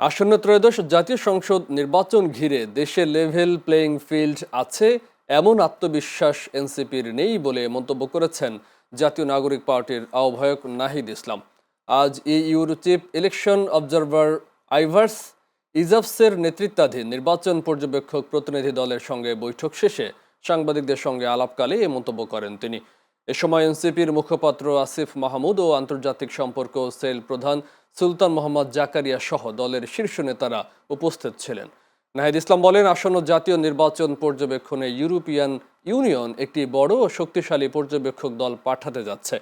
আসন্ন ত্রয়োদশ জাতীয় সংসদ নির্বাচন ঘিরে দেশে লেভেল প্লেইং ফিল্ড আছে, এমন আত্মবিশ্বাস এনসিপির নেই বলে মন্তব্য করেছেন জাতীয় নাগরিক পার্টির আহ্বায়ক নাহিদ ইসলাম। আজ ইউর চিফ ইলেকশন অবজারভার আইভার্স ইজাফসের নেতৃত্বাধীন নির্বাচন পর্যবেক্ষক প্রতিনিধি দলের সঙ্গে বৈঠক শেষে সাংবাদিকদের সঙ্গে আলাপকালে এ মন্তব্য করেন তিনি। এ সময় এনসিপির মুখপাত্র আসিফ মাহমুদ ও আন্তর্জাতিক সম্পর্ক সেল প্রধান সুলতান মোহাম্মদ জাকারিয়া সহ দলের শীর্ষ নেতারা উপস্থিত ছিলেন। নাহিদ ইসলাম বলেন, আসন্ন জাতীয় নির্বাচন পর্যবেক্ষণে ইউরোপিয়ান ইউনিয়ন একটি বড় ও শক্তিশালী পর্যবেক্ষক দল পাঠাতে যাচ্ছে।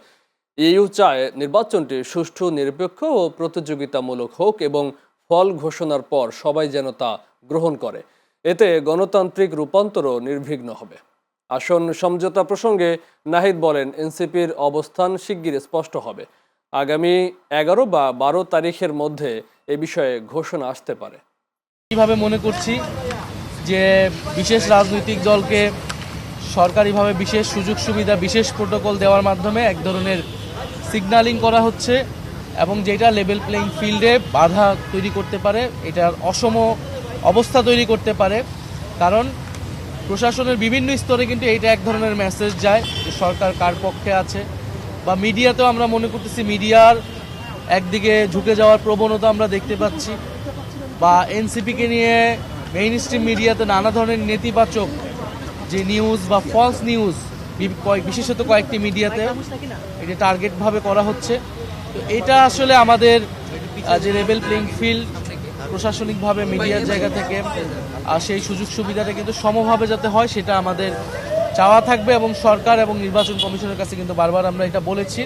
ইউ চায় নির্বাচনটি সুষ্ঠু, নিরপেক্ষ ও প্রতিযোগিতামূলক হোক এবং ফল ঘোষণার পর সবাই যেন তা গ্রহণ করে। এতে গণতান্ত্রিক রূপান্তরও নির্বিঘ্ন হবে। আসন সমঝোতা প্রসঙ্গে নাহিদ বলেন, এনসিপির অবস্থান শিগগির স্পষ্ট হবে। আগামী এগারো বা বারো তারিখের মধ্যে এ বিষয়ে ঘোষণা আসতে পারে। কীভাবে মনে করছি যে বিশেষ রাজনৈতিক দলকে সরকারিভাবে বিশেষ সুযোগ সুবিধা, বিশেষ প্রোটোকল দেওয়ার মাধ্যমে এক ধরনের সিগন্যালিং করা হচ্ছে এবং যেটা লেভেল প্লেইং ফিল্ডে বাধা তৈরি করতে পারে, এটার অসম অবস্থা তৈরি করতে পারে। কারণ প্রশাসনের বিভিন্ন স্তরে কিন্তু এইটা এক ধরনের মেসেজ যায় যে সরকার কার পক্ষে আছে। বা মিডিয়াতেও আমরা মনে করতেছি মিডিয়ার একদিকে ঝুঁকে যাওয়ার প্রবণতা আমরা দেখতে পাচ্ছি। বা এনসিপিকে নিয়ে মেইন স্ট্রিম মিডিয়াতে নানা ধরনের নেতিবাচক যে নিউজ বা ফলস নিউজ বিশেষত কয়েকটি মিডিয়াতে এটা টার্গেটভাবে করা হচ্ছে। তো এটা আসলে আমাদের যে লেভেল প্লেইং ফিল্ড প্রশাসনিকভাবে মিডিয়ার জায়গা থেকে সেই সুযোগ সুবিধাটা কিন্তু সমভাবে যাতে হয় সেটা আমাদের চাওয়া থাকবে এবং সরকার এবং নির্বাচন কমিশনের কাছে কিন্তু বারবার আমরা এটা বলেছি।